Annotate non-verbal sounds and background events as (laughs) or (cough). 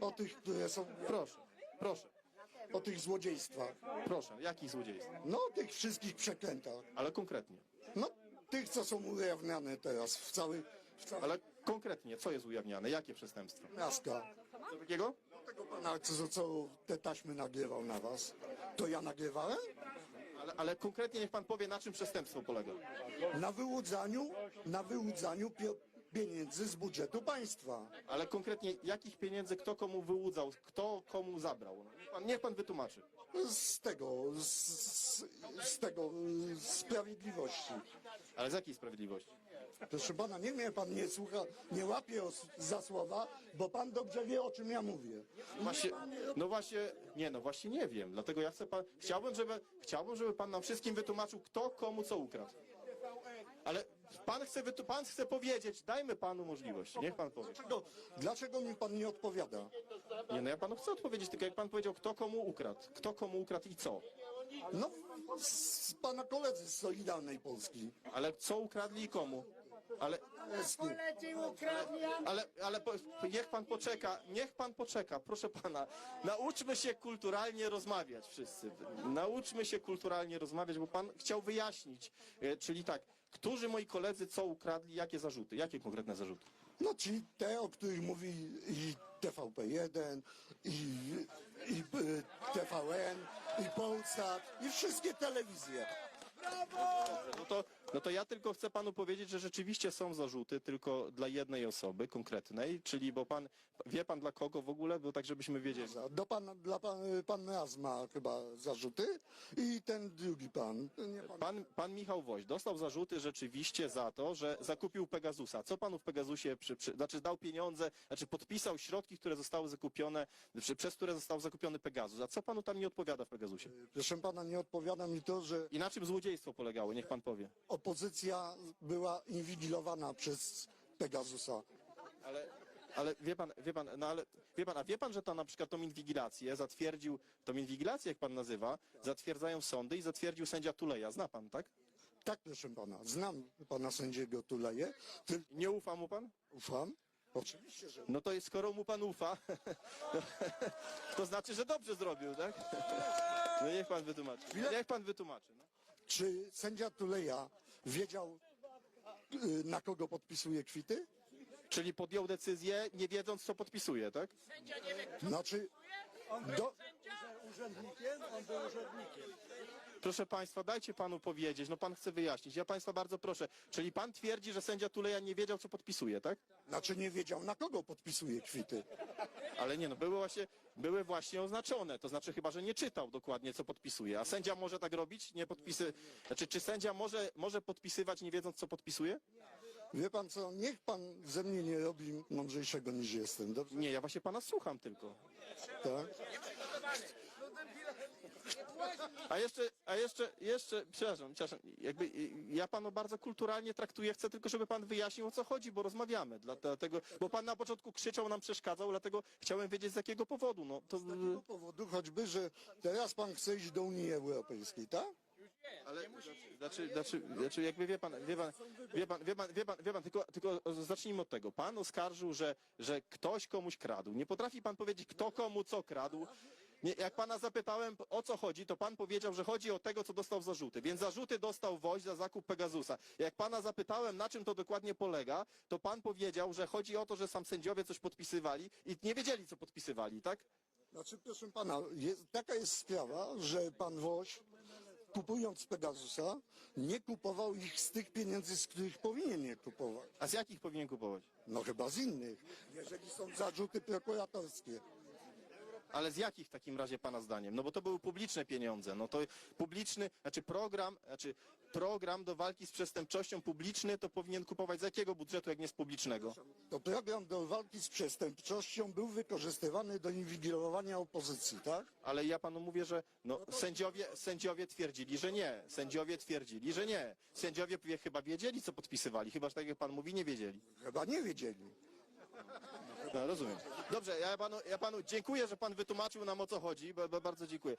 O tych, które są, Proszę, proszę, o tych złodziejstwach. proszę, jakich złodziejstw? No, o tych wszystkich przekrętach. Ale konkretnie. No, tych, co są ujawniane teraz w całej, w całej Ale konkretnie, co jest ujawniane? Jakie przestępstwa? miasta. Co takiego? Tego pana, co, co te taśmy nagrywał na was, to ja nagrywałem? Ale, ale konkretnie niech pan powie, na czym przestępstwo polega. Na wyłudzaniu, na wyłudzaniu pieniędzy z budżetu państwa. Ale konkretnie, jakich pieniędzy kto komu wyłudzał, kto komu zabrał? No, Niech pan, niech pan wytłumaczy. Z tego, z, z, z tego, y, sprawiedliwości. Ale z jakiej sprawiedliwości? Proszę pana, niech mnie pan nie słucha, nie łapie os- za słowa, bo pan dobrze wie, o czym ja mówię. Właśnie, no właśnie, nie, no właśnie nie wiem. Dlatego ja chcę pan, chciałbym, żeby, chciałbym, żeby pan nam wszystkim wytłumaczył, kto komu co ukradł. Ale pan chce, wytu- pan chce powiedzieć, dajmy panu możliwość. Niech pan powie. Dlaczego, dlaczego mi pan nie odpowiada? Nie, no ja panu chcę odpowiedzieć, tylko jak pan powiedział, kto komu ukradł. Kto komu ukradł i co. No, z pana koledzy z Solidarnej Polski. Ale co ukradli i komu. Ale, ale, ale po, niech pan poczeka, niech pan poczeka, proszę pana. Nauczmy się kulturalnie rozmawiać wszyscy. Nauczmy się kulturalnie rozmawiać, bo pan chciał wyjaśnić. E, Czyli tak, którzy moi koledzy co ukradli, jakie zarzuty, jakie konkretne zarzuty? No ci te, o których mówi i TVP1, i, i y, TVN, i Polsat, i wszystkie telewizje. No to, no to ja tylko chcę panu powiedzieć, że rzeczywiście są zarzuty tylko dla jednej osoby konkretnej, czyli bo pan, wie pan dla kogo w ogóle, bo tak żebyśmy wiedzieli. Do pana, dla pan, pan Raz ma chyba zarzuty i ten drugi pan. Pan. Pan, pan Michał Woś dostał zarzuty rzeczywiście za to, że zakupił Pegasusa. Co panu w Pegasusie, przy, przy, znaczy dał pieniądze, znaczy podpisał środki, które zostały zakupione, przy, przez które został zakupiony Pegasus. A co panu tam nie odpowiada w Pegasusie? Proszę pana, nie odpowiada mi to, że I na czym złodziejstwo polegało? Niech pan powie. Opozycja była inwigilowana przez Pegasusa. Ale, ale wie pan, wie pan, no ale wie pan, a wie pan, że to na przykład tą inwigilację zatwierdził, tą inwigilację, jak pan nazywa, zatwierdzają sądy i zatwierdził sędzia Tuleja. Zna pan, tak? Tak, proszę pana, znam pana sędziego Tuleje, ty Nie ufa mu pan? ufam. Oczywiście, że No to jest, skoro mu pan ufa, (laughs) to znaczy, że dobrze zrobił, tak? No niech pan wytłumaczy. Niech pan wytłumaczy. No. Czy sędzia Tuleja wiedział, y, na kogo podpisuje kwity? Czyli podjął decyzję, nie wiedząc, co podpisuje, tak? Znaczy, do, urzędnikiem, on był urzędnikiem. Proszę państwa, dajcie panu powiedzieć, no pan chce wyjaśnić. Ja państwa bardzo proszę. Czyli pan twierdzi, że sędzia Tuleja nie wiedział, co podpisuje, tak? znaczy nie wiedział, na kogo podpisuje kwity. Ale nie, no były właśnie, były właśnie oznaczone. To znaczy chyba, że nie czytał dokładnie, co podpisuje. A sędzia może tak robić? Nie podpisy... Znaczy, czy sędzia może, może podpisywać, nie wiedząc, co podpisuje? Wie pan co, niech pan ze mnie nie robi mądrzejszego niż jestem, dobrze? Nie, ja właśnie pana słucham tylko. Tak? A jeszcze, a jeszcze, jeszcze, przepraszam, przepraszam, jakby ja panu bardzo kulturalnie traktuję, chcę tylko, żeby pan wyjaśnił o co chodzi, bo rozmawiamy. Dla- Dlatego, bo pan na początku krzyczał, nam przeszkadzał, dlatego chciałem wiedzieć z jakiego powodu. No to. Z tego powodu choćby, że teraz pan chce iść do Unii Europejskiej, tak? Ale znaczy, znaczy, znaczy jakby wie pan, wie pan, wie pan, wie pan, wie pan, wie pan tylko, tylko zacznijmy od tego. Pan oskarżył, że, że ktoś komuś kradł. Nie potrafi pan powiedzieć, kto komu co kradł. Nie, jak pana zapytałem o co chodzi, to pan powiedział, że chodzi o tego, co dostał zarzuty. Więc zarzuty dostał Woź za zakup Pegasusa. Jak pana zapytałem, na czym to dokładnie polega, to pan powiedział, że chodzi o to, że sam sędziowie coś podpisywali i nie wiedzieli, co podpisywali, tak? Znaczy, proszę pana, jest, taka jest sprawa, że pan Woś, kupując Pegasusa, nie kupował ich z tych pieniędzy, z których powinien je kupować. A z jakich powinien kupować? No chyba z innych, jeżeli są zarzuty prokuratorskie. Ale z jakich w takim razie pana zdaniem? No bo to były publiczne pieniądze. No to publiczny, znaczy program, znaczy program do walki z przestępczością publiczny to powinien kupować z jakiego budżetu, jak nie z publicznego? To program do walki z przestępczością był wykorzystywany do inwigilowania opozycji, tak? Ale ja panu mówię, że no, sędziowie, sędziowie twierdzili, że nie. Sędziowie twierdzili, że nie. Sędziowie wie- chyba wiedzieli, co podpisywali. Chyba, że tak jak pan mówi, nie wiedzieli. Chyba nie wiedzieli. No, rozumiem. Dobrze, ja panu, ja panu dziękuję, że pan wytłumaczył nam o co chodzi. Bo, bo bardzo dziękuję.